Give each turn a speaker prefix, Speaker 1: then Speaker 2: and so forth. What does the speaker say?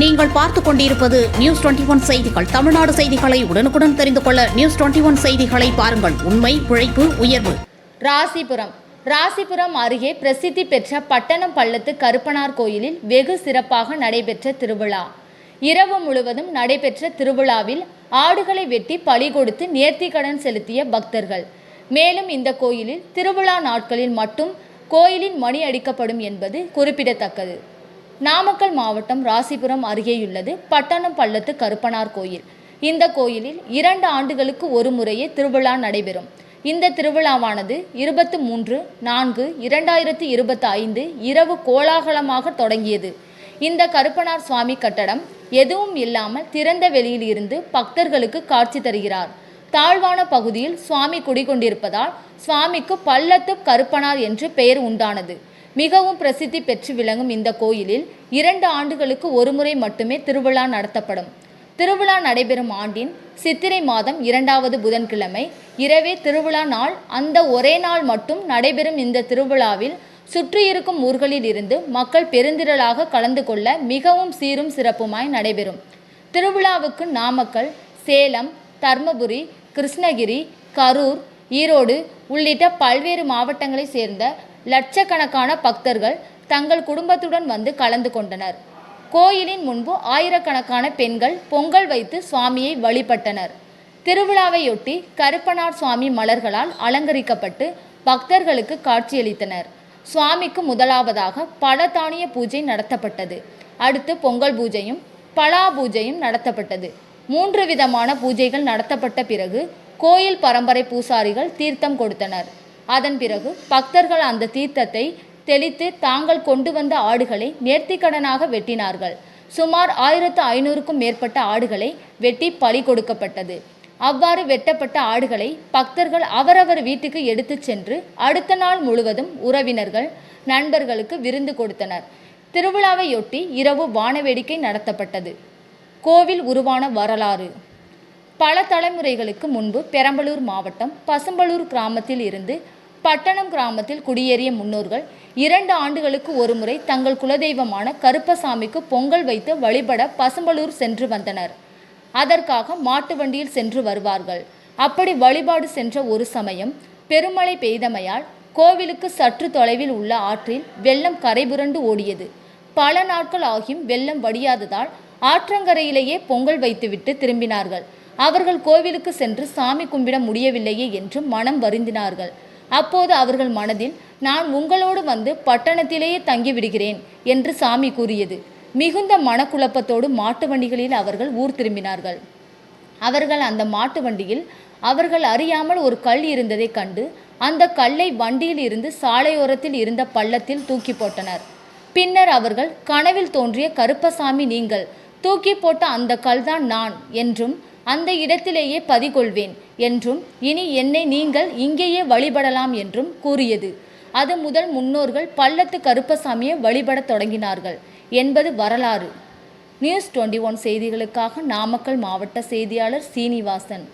Speaker 1: நீங்கள் பார்த்துக் கொண்டிருப்பது நியூஸ் டுவெண்டி ஒன் செய்திகள். தமிழ்நாடு செய்திகளை உடனுக்குடன் தெரிந்து கொள்ள நியூஸ் டுவெண்டி ஒன் செய்திகளை பாருங்கள். உண்மை உழைப்பு உயர்வு.
Speaker 2: ராசிபுரம். ராசிபுரம் அருகே பிரசித்தி பெற்ற பட்டணம் பள்ளத்து கருப்பனார் கோயிலில் வெகு சிறப்பாக நடைபெற்ற திருவிழா. இரவு முழுவதும் நடைபெற்ற திருவிழாவில் ஆடுகளை வெட்டி பலி கொடுத்து நேர்த்திக்கடன் செலுத்திய பக்தர்கள். மேலும் இந்த கோயிலில் திருவிழா நாட்களில் மட்டும் கோயிலின் மணி அடிக்கப்படும் என்பது குறிப்பிடத்தக்கது. நாமக்கல் மாவட்டம் ராசிபுரம் அருகேயுள்ளது பட்டணம் பள்ளத்து கருப்பனார் கோயில். இந்த கோயிலில் இரண்டு ஆண்டுகளுக்கு ஒரு முறையே திருவிழா நடைபெறும். இந்த திருவிழாவானது இருபத்து மூன்று நான்கு இரண்டாயிரத்து இருபத்தி ஐந்து இரவு கோலாகலமாக தொடங்கியது. இந்த கருப்பனார் சுவாமி கட்டடம் எதுவும் இல்லாமல் திறந்த வெளியில் இருந்து பக்தர்களுக்கு காட்சி தருகிறார். தாழ்வான பகுதியில் சுவாமி குடிகொண்டிருப்பதால் சுவாமிக்கு பள்ளத்து கருப்பனார் என்று பெயர் உண்டானது. மிகவும் பிரசித்தி பெற்று விளங்கும் இந்த கோயிலில் இரண்டு ஆண்டுகளுக்கு ஒருமுறை மட்டுமே திருவிழா நடத்தப்படும். திருவிழா நடைபெறும் ஆண்டின் சித்திரை மாதம் இரண்டாவது புதன்கிழமை இரவே திருவிழா நாள். அந்த ஒரே நாள் மட்டும் நடைபெறும் இந்த திருவிழாவில் சுற்றியிருக்கும் ஊர்களில் இருந்து மக்கள் பெருந்திரளாக கலந்து கொள்ள மிகவும் சீரும் சிறப்புமாய் நடைபெறும். திருவிழாவுக்கு நாமக்கல் சேலம் தர்மபுரி கிருஷ்ணகிரி கரூர் ஈரோடு உள்ளிட்ட பல்வேறு மாவட்டங்களைச் சேர்ந்த லட்சக்கணக்கான பக்தர்கள் தங்கள் குடும்பத்துடன் வந்து கலந்து கொண்டனர். கோயிலின் முன்பு ஆயிரக்கணக்கான பெண்கள் பொங்கல் வைத்து சுவாமியை வழிபட்டனர். திருவிழாவையொட்டி கருப்பனார் சுவாமி மலர்களால் அலங்கரிக்கப்பட்டு பக்தர்களுக்கு காட்சியளித்தனர். சுவாமிக்கு முதலாவதாக பலதானிய பூஜை நடத்தப்பட்டது. அடுத்து பொங்கல் பூஜையும் பலா பூஜையும் நடத்தப்பட்டது. மூன்று விதமான பூஜைகள் நடத்தப்பட்ட பிறகு கோயில் பரம்பரை பூசாரிகள் தீர்த்தம் கொடுத்தனர். அதன் பிறகு பக்தர்கள் அந்த தீர்த்தத்தை தெளித்து தாங்கள் கொண்டு வந்த ஆடுகளை நேர்த்திக்கடனாக வெட்டினார்கள். சுமார் ஆயிரத்து ஐநூறுக்கும் மேற்பட்ட ஆடுகளை வெட்டி பலி கொடுக்கப்பட்டது. அவ்வாறு வெட்டப்பட்ட ஆடுகளை பக்தர்கள் அவரவர் வீட்டுக்கு எடுத்துச் சென்று அடுத்த நாள் முழுவதும் உறவினர்கள் நண்பர்களுக்கு விருந்து கொடுத்தனர். திருவிழாவையொட்டி இரவு வானவேடிக்கை நடத்தப்பட்டது. கோவில் உருவான வரலாறு. பல தலைமுறைகளுக்கு முன்பு பெரம்பலூர் மாவட்டம் பசம்பலூர் கிராமத்தில் இருந்து பட்டணம் கிராமத்தில் குடியேறிய முன்னோர்கள் இரண்டு ஆண்டுகளுக்கு ஒருமுறை தங்கள் குலதெய்வமான கருப்பசாமிக்கு பொங்கல் வைத்து வழிபட பசம்பலூர் சென்று வந்தனர். அதற்காக மாட்டு வண்டியில் சென்று வருவார்கள். அப்படி வழிபாடு சென்ற ஒரு சமயம் பெருமழை பெய்தமையால் கோவிலுக்கு சற்று தொலைவில் உள்ள ஆற்றில் வெள்ளம் கரைபுரண்டு ஓடியது. பல நாட்கள் ஆகியும் வெள்ளம் வடியாததால் ஆற்றங்கரையிலேயே பொங்கல் வைத்துவிட்டு திரும்பினார்கள். அவர்கள் கோவிலுக்கு சென்று சாமி கும்பிட முடியவில்லையே என்று மனம் வருந்தினார்கள். அப்போது அவர்கள் மனதில் நான் உங்களோடு வந்து பட்டணத்திலேயே தங்கிவிடுகிறேன் என்று சாமி கூறியது. மிகுந்த மனக்குழப்பத்தோடு மாட்டு வண்டிகளில் அவர்கள் ஊர் திரும்பினார்கள். அவர்கள் அந்த மாட்டு வண்டியில் அவர்கள் அறியாமல் ஒரு கல் இருந்ததைக் கண்டு அந்த கல்லை வண்டியில் இருந்து சாலையோரத்தில் இருந்த பள்ளத்தில் தூக்கி போட்டனர். பின்னர் அவர்கள் கனவில் தோன்றிய கருப்பசாமி நீங்கள் தூக்கி போட்ட அந்த கல்தான் நான் என்றும் அந்த இடத்திலேயே பதிகொள்வேன் என்றும் இனி என்னை நீங்கள் இங்கேயே வழிபடலாம் என்றும் கூறியது. அது முதல் முன்னோர்கள் பள்ளத்து கருப்பசாமியை வழிபடத் தொடங்கினார்கள் என்பது வரலாறு. நியூஸ் டுவெண்ட்டி ஒன் செய்திகளுக்காக நாமக்கல் மாவட்ட செய்தியாளர் சீனிவாசன்.